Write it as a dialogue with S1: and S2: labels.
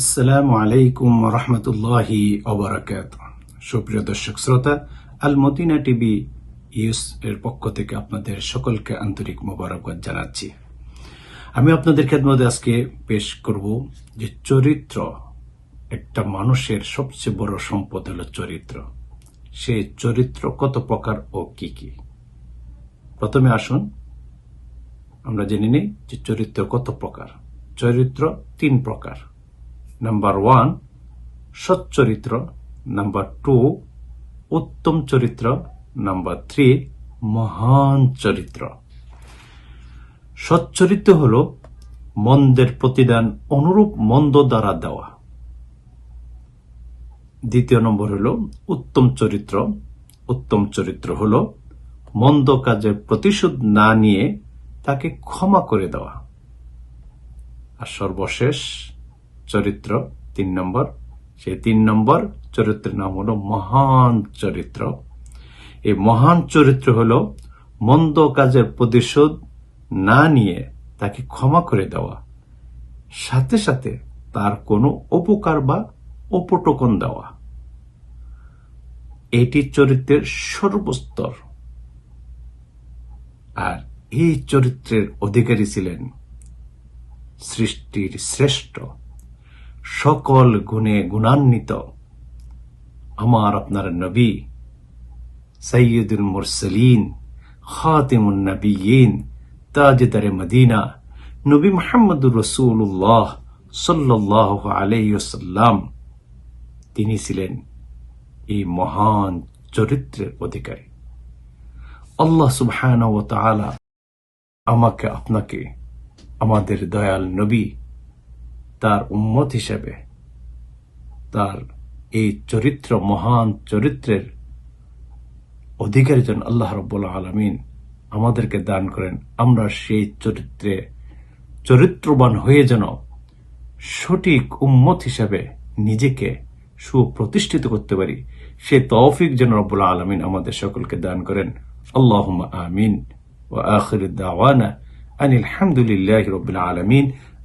S1: আসসালামু আলাইকুম রহমতুল্লাহি অবরাকাত সুপ্রিয় দর্শক শ্রোতা, আল টিভি ইউস এর পক্ষ থেকে আপনাদের সকলকে আন্তরিক মোবারকবাদ জানাচ্ছি। আমি আপনাদের খেদমতে আজকে পেশ করব যে চরিত্র একটা মানুষের সবচেয়ে বড় সম্পদ হলো চরিত্র। সে চরিত্র কত প্রকার ও কি কি? প্রথমে আসুন, আমরা জেনে নিই যে চরিত্র কত প্রকার। চরিত্র তিন প্রকার। নাম্বার ওয়ান সচ্চরিত্র নাম্বার টু উত্তম চরিত্র নাম্বার থ্রি মহান চরিত্র। সচ্চরিত্র হল মন্দের প্রতিদান অনুরূপ মন্দ দ্বারা দেওয়া। দ্বিতীয় নম্বর হল উত্তম চরিত্র। উত্তম চরিত্র হল মন্দ কাজের প্রতিশোধ না নিয়ে তাকে ক্ষমা করে দেওয়া। আর সর্বশেষ চরিত্র, তিন নম্বর। সেই তিন নম্বর চরিত্রের নাম হলো মহান চরিত্র। এই মহান চরিত্র হলো মন্দ কাজের প্রতিশোধ না নিয়ে তাকে ক্ষমা করে দেওয়া। সাথে সাথে তার কোনো উপকার বা উপটোকন দেওয়া। এটি চরিত্রের সর্বস্তর। আর এই চরিত্রের অধিকারী ছিলেন সৃষ্টির শ্রেষ্ঠ। সকল গুণে গুণান্বিত। আমার আপনার নবী, সৈয়দুল মুরসলিন, খাতিমুন নবীন তাজদারে মদিনা, নবী মোহাম্মদুর রসুল্লাহ সাল্লাহ আলাইসাল্লাম তিনি ছিলেন এই মহান চরিত্রের অধিকারী। আল্লাহ সুবহান ও তাআলা আমাকে, আপনাকে, আমাদের দয়াল নবী তার উম্মত হিসেবে। তার এই চরিত্র, মহান চরিত্রের অধিকারী যেন আল্লাহ রব্বুল আলমিন আমাদেরকে দান করেন। আমরা সেই চরিত্রে চরিত্রবান হয়ে যেন সঠিক উম্মত হিসেবে নিজেকে সুপ্রতিষ্ঠিত করতে পারি। সে তৌফিক যেন রব্বুল আলমিন আমাদের সকলকে দান করেন। আল্লাহ আমিন। ও আখির দাওয়ানা আন আলহামদুলিল্লাহ রবিল আলমিন।